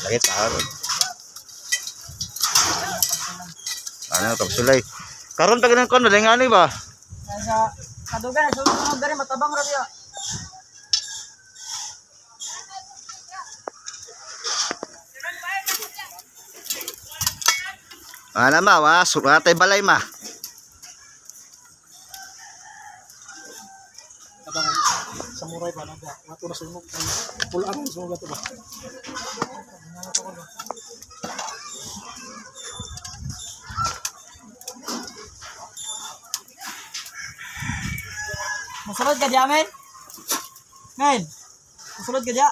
Lagit karon. Ano kapsulay. Karon nang kono dai ngani ba? Sa kadugan, sunod dari matabang ra diya. Ano ma, wa sugatay balay ma. Samurai pa nanda. Wato na sunog. Pulaan ang sunog ato ba? Masulod ka diya, men? Men? Masulod ka diya?